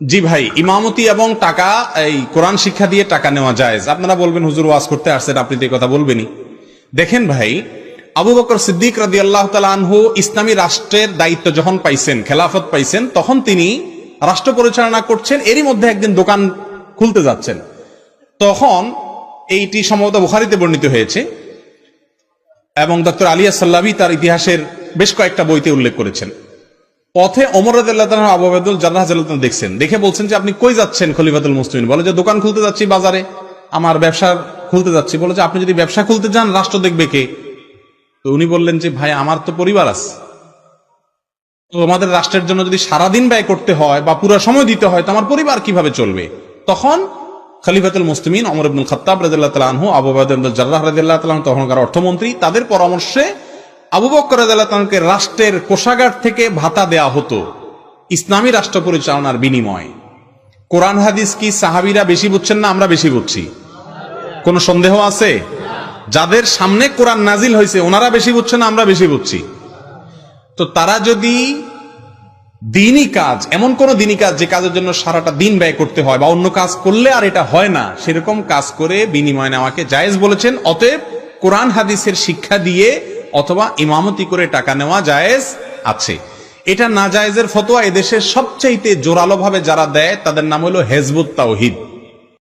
জি ভাই, ইমামতি এবং টাকা, এই কোরআন শিক্ষা দিয়ে টাকা নেওয়া যায় আপনারা বলবেন, হুজুর, ওয়াজ করতে আসছেন, আপনি তো কথা বলবেনই। দেখেন ভাই, আবু বকর সিদ্দিক রাজি আল্লাহ আনহু ইসলামী রাষ্ট্রের দায়িত্ব যখন পাইছেন, খেলাফত পাইছেন, তখন তিনি রাষ্ট্র পরিচালনা করছেন, এরই মধ্যে একদিন দোকান খুলতে যাচ্ছেন। তখন এইটি সম্ভবত বুখারিতে বর্ণিত হয়েছে এবং ডক্টর আলিয়া সাল্লাবি তার ইতিহাসের বেশ কয়েকটা বইতে উল্লেখ করেছেন। পথে অমর রাদিয়াল্লাহু আবু আবদুল জান্নাহ রাদিয়াল্লাহু দেখছেন। দেখে বলছেন যে, আপনি কই যাচ্ছেন খলিফাতুল মুসলিমিন? বলে যে, দোকান খুলতে যাচ্ছি বাজারে। আমার ব্যবসা খুলতে যাচ্ছি। বলে যে, আপনি যদি ব্যবসা খুলতে যান, রাষ্ট্র দেখবে কে? তো উনি বললেন যে, ভাই, আমার তো পরিবার আছে। তো আমাদের রাষ্ট্রের জন্য যদি সারাদিন ব্যয় করতে হয় বা পুরো সময় দিতে হয়, তো আমার পরিবার কীভাবে চলবে? তখন খলিফাতুল মুসলিমিন অমর ইবনুল খাত্তাব রাদিয়াল্লাহু তাআলা আনহু, আবু বকর ইবনুল জার্রাহ রাদিয়াল্লাহু তখনকার অর্থমন্ত্রী, তাদের পরামর্শে আবু বকর তাআলা রাষ্ট্রের কোষাগার থেকে ভাতা দেয়া হতো, ইসলামী রাষ্ট্র পরিচালনার বিনিময়ে। কোরআন, হাদিস কি সাহাবিরা বেশি বুঝছেন না আমরা বেশি বুঝছি? কোনো সন্দেহ আছে? যাদের সামনে কোরআন নাজিল হয়েছে, ওনারা বেশি বুঝছেন না আমরা বেশি বুঝছি। তো তারা যদি দিনই কাজ, এমন কোন দিনই কাজ যে কাজের জন্য সারাটা দিন ব্যয় করতে হয় বা অন্য কাজ করলে আর এটা হয় না, সেরকম কাজ করে বিনিময় নেওয়াকে জায়েজ বলেছেন। অতএব কোরআন, হাদিসের শিক্ষা দিয়ে অথবা ইমামতি করে টাকা নেওয়া জায়েজ আছে। এটা না জায়েজের ফতোয়া এদেশের সবচাইতে জোরালোভাবে যারা দেয়, তাদের নাম হলো হেজবুত তাওহিদ।